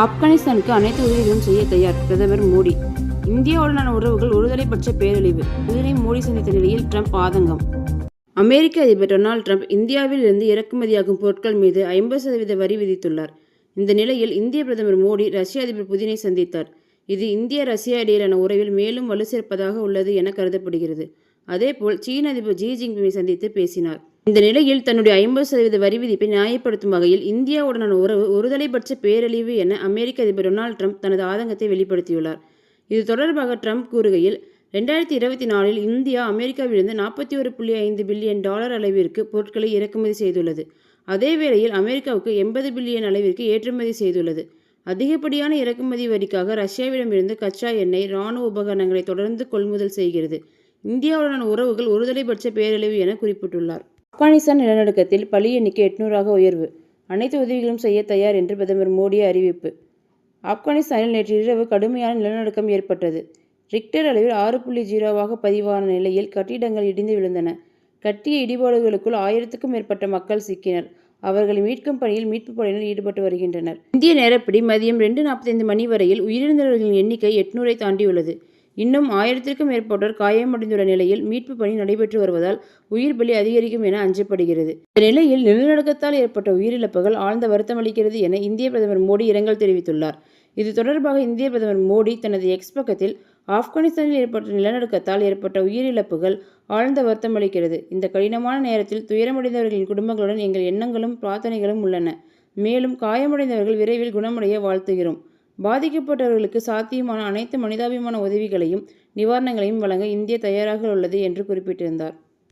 ஆப்கானிஸ்தானுக்கு அனைத்து உதவிகளும் செய்ய தயார் பிரதமர் மோடி. இந்தியாவுடனான உறவுகள் ஒருதலைபட்ச பேரழிவு. புதினை மோடி சந்தித்த நிலையில் ட்ரம்ப் ஆதங்கம். அமெரிக்க அதிபர் டொனால்ட் ட்ரம்ப் இந்தியாவில் இருந்து இறக்குமதியாகும் பொருட்கள் மீது ஐம்பது சதவீத வரி விதித்துள்ளார். இந்த நிலையில் இந்திய பிரதமர் மோடி ரஷ்ய அதிபர் புதினை சந்தித்தார். இது இந்திய ரஷ்யா இடையிலான உறவில் மேலும் வலு சேர்ப்பதாக உள்ளது என கருதப்படுகிறது. அதேபோல் சீன அதிபர் ஜி ஜின்பிங்கை சந்தித்து பேசினார். இந்த நிலையில் தன்னுடைய ஐம்பது சதவீத வரி விதிப்பை நியாயப்படுத்தும் வகையில் இந்தியாவுடனான உறவு ஒருதலைபட்ச பேரழிவு என அமெரிக்க அதிபர் டொனால்ட் ட்ரம்ப் தனது ஆதங்கத்தை வெளிப்படுத்தியுள்ளார். இது தொடர்பாக ட்ரம்ப் கூறுகையில் ரெண்டாயிரத்தி இருபத்தி நாலில் இந்தியா அமெரிக்காவிலிருந்து நாற்பத்தி ஒரு புள்ளி ஐந்து பில்லியன் டாலர் அளவிற்கு பொருட்களை இறக்குமதி செய்துள்ளது. அதே வேளையில் அமெரிக்காவுக்கு எண்பது பில்லியன் அளவிற்கு ஏற்றுமதி செய்துள்ளது. அதிகப்படியான இறக்குமதி வரிக்காக ரஷ்யாவிடமிருந்து கச்சா எண்ணெய் இராணுவ உபகரணங்களை தொடர்ந்து கொள்முதல் செய்கிறது. இந்தியாவுடனான உறவுகள் ஒருதலைபட்ச பேரழிவு என குறிப்பிட்டுள்ளார். ஆப்கானிஸ்தான் நிலநடுக்கத்தில் பலி எண்ணிக்கை எட்நூறாக உயர்வு. அனைத்து உதவிகளும் செய்ய தயார் என்று பிரதமர் மோடி அறிவிப்பு. ஆப்கானிஸ்தானில் நேற்று இரவு கடுமையான நிலநடுக்கம் ஏற்பட்டது. ரிக்டர் அளவில் ஆறு புள்ளி ஜீரோவாக பதிவான நிலையில் கட்டிடங்கள் இடிந்து விழுந்தன. கட்டிய இடிபாடுகளுக்குள் ஆயிரத்துக்கும் மேற்பட்ட மக்கள் சிக்கினர். அவர்களை மீட்கும் பணியில் மீட்புப் படையினர் ஈடுபட்டு வருகின்றனர். இந்திய நேரப்படி மதியம் ரெண்டு நாற்பத்தைந்து மணி வரையில் உயிரிழந்தவர்களின் எண்ணிக்கை எட்நூறை தாண்டியுள்ளது. இன்னும் ஆயிரத்திற்கும் மேற்பட்டோர் காயமடைந்துள்ள நிலையில் மீட்பு பணி நடைபெற்று வருவதால் உயிர் பலி அதிகரிக்கும் என அஞ்சப்படுகிறது. இந்த நிலையில் நிலநடுக்கத்தால் ஏற்பட்ட உயிரிழப்புகள் ஆழ்ந்த வருத்தமளிக்கிறது என இந்திய பிரதமர் மோடி இரங்கல் தெரிவித்துள்ளார். இது தொடர்பாக இந்திய பிரதமர் மோடி தனது எக்ஸ் பக்கத்தில் ஆப்கானிஸ்தானில் ஏற்பட்ட நிலநடுக்கத்தால் ஏற்பட்ட உயிரிழப்புகள் ஆழ்ந்த வருத்தமளிக்கிறது இந்த கடினமான நேரத்தில் துயரமடைந்தவர்களின் குடும்பங்களுடன் எங்கள் எண்ணங்களும் பிரார்த்தனைகளும் உள்ளன. மேலும் காயமடைந்தவர்கள் விரைவில் குணமடைய வாழ்த்துகிறோம். பாதிக்கப்பட்டவர்களுக்கு சாத்தியமான அனைத்து மனிதாபிமான உதவிகளையும் நிவாரணங்களையும் வழங்க இந்தியா தயாராக உள்ளது என்று குறிப்பிட்டிருந்தார்.